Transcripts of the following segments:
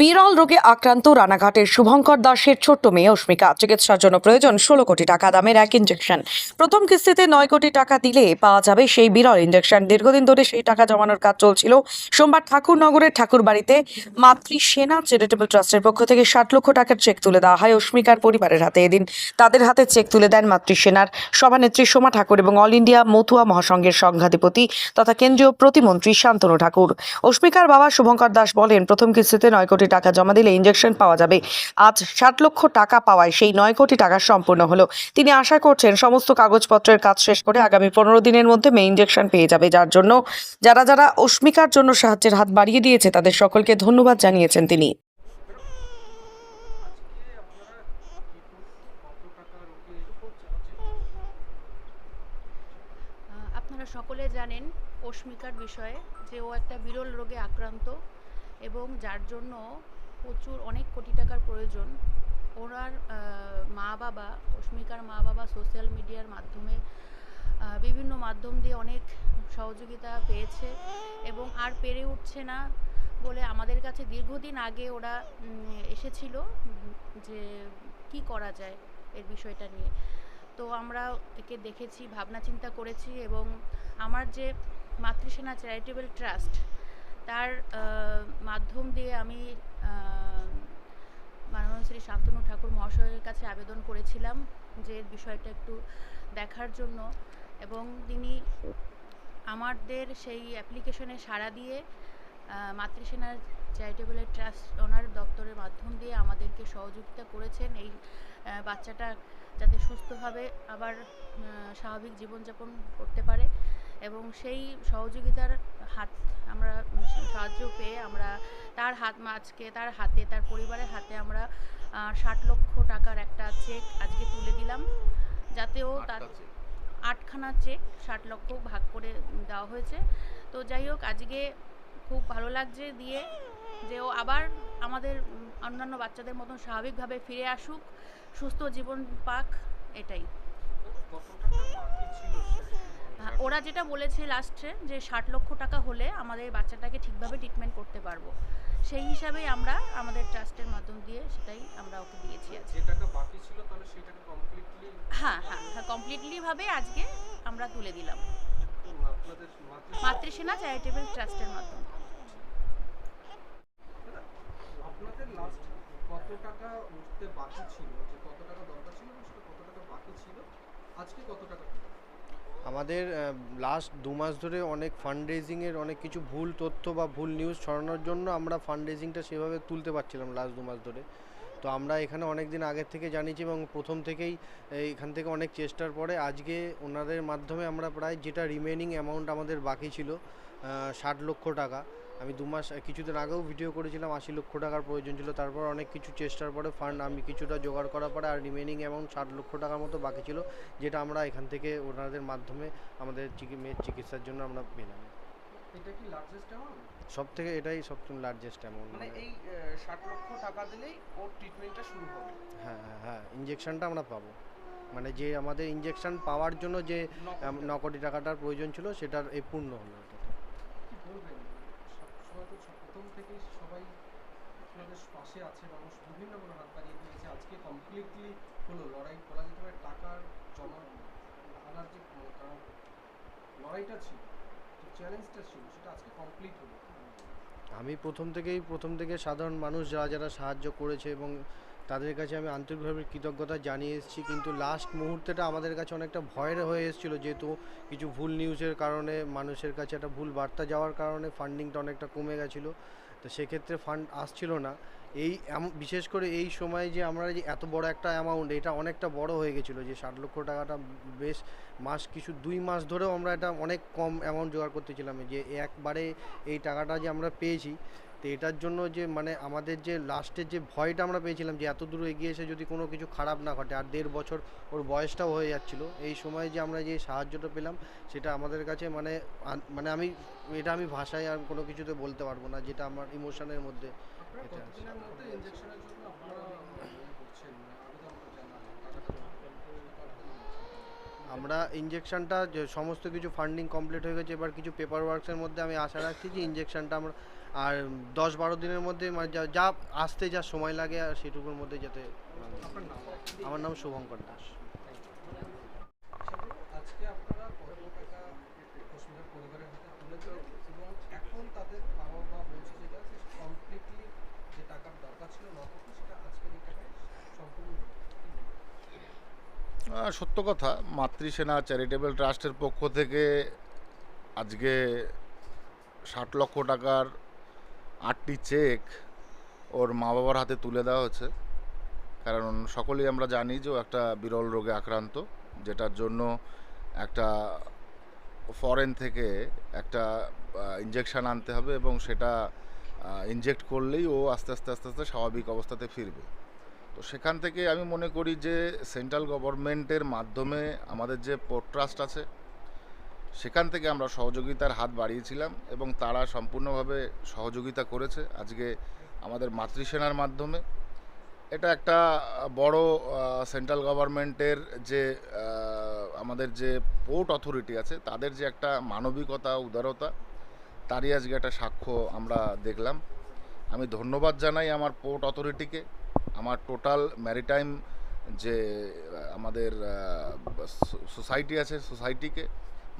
বিরল রোগে আক্রান্ত রানাঘাটের শুভঙ্কর দাসের ছোট্ট মেয়ে অস্মিকা চিকিৎসার জন্য প্রয়োজন ষোলো কোটি টাকা দামের এক ইঞ্জেকশন প্রথম কিস্তিতে নয় কোটি টাকা দিলে পাওয়া যাবে সেই বিরল ইঞ্জেকশন দীর্ঘদিন ধরে সেই টাকা জমানোর কাজ চলছিল। সোমবার ঠাকুরনগরের ঠাকুর বাড়িতে মাতৃ সেনা চ্যারিটেবল ট্রাস্টের পক্ষ থেকে ষাট লক্ষ টাকার চেক তুলে দেওয়া হয় অস্মিকার পরিবারের হাতে। এদিন তাদের হাতে চেক তুলে দেন মাতৃ সেনার সভানেত্রী সোমা ঠাকুর এবং অল ইন্ডিয়া মতুয়া মহাসংঘের সংঘাধিপতি তথা কেন্দ্রীয় প্রতিমন্ত্রী শান্তনু ঠাকুর। অস্মিকার বাবা শুভঙ্কর দাস বলেন, প্রথম কিস্তিতে নয় কোটি টাকা জমা দিলে ইঞ্জেকশন পাওয়া যাবে। আজ ষাট লক্ষ টাকা পাওয়ায় সেই নয় কোটি টাকা সম্পূর্ণ হলো। তিনি আশা করছেন সমস্ত কাগজপত্রের কাজ শেষ করে আগামী পনেরো দিনের মধ্যে মেয়ে ইঞ্জেকশন পেয়ে যাবে। যার জন্য যারা যারা অস্মিকার জন্য সাহায্যের হাত বাড়িয়ে দিয়েছে, তাদের সকলকে ধন্যবাদ জানিয়েছেন তিনি। সকলে জানেন অস্মিকার বিষয়ে যে ও একটা বিরল রোগে আক্রান্ত। এবং যার জন্য প্রচুর অনেক কোটি টাকার প্রয়োজন। ওনার মা বাবা অস্মিকার মা বাবা সোশ্যাল মিডিয়ার মাধ্যমে বিভিন্ন মাধ্যম দিয়ে অনেক সহযোগিতা পেয়েছে এবং আর পেরে উঠছে না বলে আমাদের কাছে দীর্ঘদিন আগে ওরা এসেছিল যে কি করা যায় এর বিষয়টা নিয়ে। তো আমরা একে দেখেছি, ভাবনা চিন্তা করেছি এবং আমার যে মাতৃসেনা চ্যারিটেবল ট্রাস্ট তার মাধ্যম দিয়ে আমি মাননীয় শ্রী শান্তনু ঠাকুর মহাশয়ের কাছে আবেদন করেছিলাম যে বিষয়টা একটু দেখার জন্য এবং তিনি আমাদের সেই অ্যাপ্লিকেশনে সাড়া দিয়ে মাতৃসেনার চ্যারিটেবল ট্রাস্ট ওনার দপ্তরের মাধ্যম দিয়ে আমাদেরকে সহযোগিতা করেছেন। এই বাচ্চাটা যাতে সুস্থভাবে আবার স্বাভাবিক জীবনযাপন করতে পারে। এবং সেই সহযোগিতার হাত আমরা সাহায্য পেয়ে আমরা তার হাত আজকে তার হাতে তার পরিবারের হাতে আমরা ষাট লক্ষ টাকার একটা চেক আজকে তুলে দিলাম। যাতেও তার আটখানা চেক ষাট লক্ষ ভাগ করে দেওয়া হয়েছে। তো যাই হোক আজকে খুব ভালো লাগছে দিয়ে যে ও আবার আমাদের অন্যান্য বাচ্চাদের মতন স্বাভাবিকভাবে ফিরে আসুক সুস্থ জীবন পাক এটাই। ওরা যেটা বলেছে লাস্টে যে ষাট লক্ষ টাকা হলে আমাদের বাচ্চাটাকে ঠিকভাবে ট্রিটমেন্ট করতে পারব। সেই হিসাবেই আমরা আমাদের ট্রাস্টের মাধ্যম দিয়ে সেটাই আমরা ওকে দিয়েছি আজকে। টাকা কমপ্লিটলি হ্যাঁ হ্যাঁ হ্যাঁ কমপ্লিটলি ভাবে আজকে আমরা তুলে দিলাম। মাতৃসেনা চ্যারিটেবল ট্রাস্টের মাধ্যমে। আপনাদের লাস্ট কত টাকা উঠতে বাকি ছিল? যে কত টাকা দরকার ছিল কত টাকা বাকি ছিল? আজকে কত টাকা? আমাদের লাস্ট দু মাস ধরে অনেক ফান্ড রেজিংয়ের অনেক কিছু ভুল তথ্য বা ভুল নিউজ ছড়ানোর জন্য আমরা ফান্ড রেজিংটা সেভাবে তুলতে পারছিলাম লাস্ট দু মাস ধরে। তো আমরা এখানে অনেক দিন আগের থেকে জানিয়েছি এবং প্রথম থেকেই এখান থেকে অনেক চেষ্টার পরে আজকে ওনাদের মাধ্যমে আমরা প্রায় যেটা রিমেনিং অ্যামাউন্ট আমাদের বাকি ছিল ষাট লক্ষ টাকা আমি দু মাস কিছুদিন আগেও ভিডিও করেছিলাম আশি লক্ষ টাকার প্রয়োজন ছিল। তারপর অনেক কিছু চেষ্টার পরে ফান্ড আমি কিছুটা জোগাড় করার পরে আর রিমেনিং অ্যামাউন্ট ষাট লক্ষ টাকার মতো বাকি ছিল যেটা আমরা এখান থেকে ওনাদের মাধ্যমে আমাদের মেয়ের চিকিৎসার জন্য আমরা পেলাম। এটা কি লার্জেস্ট অ্যামাউন্ট সব থেকে এটাই সবথেকে লার্জেস্ট অ্যামাউন্ট মানে এই ষাট লক্ষ টাকা দিলেই ওর ট্রিটমেন্টটা শুরু হবে। হ্যাঁ হ্যাঁ হ্যাঁ ইঞ্জেকশনটা আমরা পাবো। মানে যে আমাদের ইঞ্জেকশন পাওয়ার জন্য যে ন কোটি টাকাটার প্রয়োজন ছিল সেটার এই পূর্ণ হলো এটাতে। কি বলবেন সবাই তো ছ- প্রথম থেকেই সবাই পাশে আছে মানুষ বিভিন্ন কোনো হাত বাড়িয়ে দিয়েছে আজকে কমপ্লিটলি হলো লড়াই করা যেতে পারে, টাকার জমা আনার যে কোনো কারণ লড়াইটা ছিল, যে চ্যালেঞ্জটা ছিল, সেটা আজকে কমপ্লিট হলো। আমি প্রথম থেকেই, প্রথম থেকে সাধারণ মানুষ যারা যারা সাহায্য করেছে এবং তাদের কাছে আমি আন্তরিকভাবে কৃতজ্ঞতা জানিয়ে এসেছি, কিন্তু লাস্ট মুহূর্তেটা আমাদের কাছে অনেকটা ভয়ের হয়ে এসেছিল, যেহেতু কিছু ভুল নিউজের কারণে, মানুষের কাছে একটা ভুল বার্তা যাওয়ার কারণে ফান্ডিংটা অনেকটা কমে গেছিল। তো সেক্ষেত্রে ফান্ড আসছিল না। এই বিশেষ করে এই সময় যে আমরা যে এত বড় একটা অ্যামাউন্ট এটা অনেকটা বড় হয়ে গেছিল যে ষাট লক্ষ টাকাটা বেশ মাস, কিছু দুই মাস ধরেও আমরা এটা অনেক কম অ্যামাউন্ট জোগাড় করতেছিলাম যে একবারে এই টাকাটা যে আমরা পেয়েছি তো এটার জন্য যে মানে আমাদের যে লাস্টের যে ভয়টা আমরা পেয়েছিলাম যে এত দূর এগিয়ে এসে যদি কোনো কিছু খারাপ না ঘটে আর দেড় বছর ওর বয়সটাও হয়ে যাচ্ছিল এই সময় যে আমরা যে সাহায্যটা পেলাম সেটা আমাদের কাছে মানে মানে আমি এটা আমি ভাষায় আর কোনো কিছুতে বলতে পারব না যেটা আমার ইমোশনের মধ্যে এটা আছে। কতদিনের মধ্যে ইনজেকশনের জন্য আপনারা ইয়ে করছেন আবেদন জানান টাকাটা আমরা ইঞ্জেকশনটা যে সমস্ত কিছু ফান্ডিং কমপ্লিট হয়ে গেছে এবার কিছু পেপার ওয়ার্কসের মধ্যে আমি আশা রাখছি যে ইঞ্জেকশনটা আমরা আর দশ বারো দিনের মধ্যে মানে যা যা আসতে যা সময় লাগে আর সেটুকুর মধ্যে যাতে আমার নাম শুভঙ্কর দাস আজকে আপনারা কত টাকা অস্মিতার পরিবারের হাতে তুলে দিলেন এবং এখন তাদের বাবা মা বলছে যেটা কমপ্লিটলি যে টাকার দরকার ছিল ন কোটি সেটা আজকের এই টাকায় সম্পূর্ণ হলো। কি বলবেন? আহ, সত্য কথা, মাতৃসেনা চ্যারিটেবল ট্রাস্টের পক্ষ থেকে আজকে ষাট লক্ষ টাকার আটটি চেক ওর মা বাবার হাতে তুলে দেওয়া হচ্ছে কারণ সকলেই আমরা জানি যে ও একটা বিরল রোগে আক্রান্ত, যেটার জন্য একটা ফরেন থেকে একটা ইঞ্জেকশন আনতে হবে এবং সেটা ইনজেক্ট করলেই ও আস্তে আস্তে আস্তে আস্তে স্বাভাবিক অবস্থাতে ফিরবে। তো সেখান থেকে আমি মনে করি যে সেন্ট্রাল গভর্নমেন্টের মাধ্যমে আমাদের যে পোর্ট ট্রাস্ট আছে, সেখান থেকে আমরা সহযোগিতার হাত বাড়িয়েছিলাম এবং তারা সম্পূর্ণভাবে সহযোগিতা করেছে আজকে আমাদের মাতৃসেনার মাধ্যমে। এটা একটা বড় সেন্ট্রাল গভর্নমেন্টের যে আমাদের যে পোর্ট অথরিটি আছে, তাদের যে একটা মানবিকতা, উদারতা, তারই আজকে একটা সাক্ষ্য আমরা দেখলাম। আমি ধন্যবাদ জানাই আমার পোর্ট অথরিটিকে। আমার টোটাল ম্যারিটাইম যে আমাদের সোসাইটি আছে সোসাইটিকে,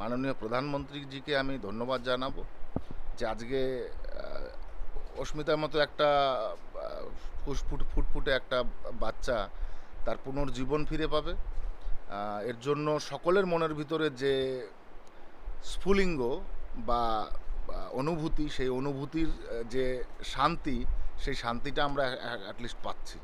মাননীয় প্রধানমন্ত্রীজিকে আমি ধন্যবাদ জানাব যে আজকে অস্মিতার মতো একটা ফুসফুট ফুটফুটে একটা বাচ্চা তার পুনর্জীবন ফিরে পাবে। এর জন্য সকলের মনের ভিতরে যে স্ফুলিঙ্গ বা অনুভূতি, সেই অনুভূতির যে শান্তি সেই শান্তিটা আমরা অ্যাটলিস্ট পাচ্ছি।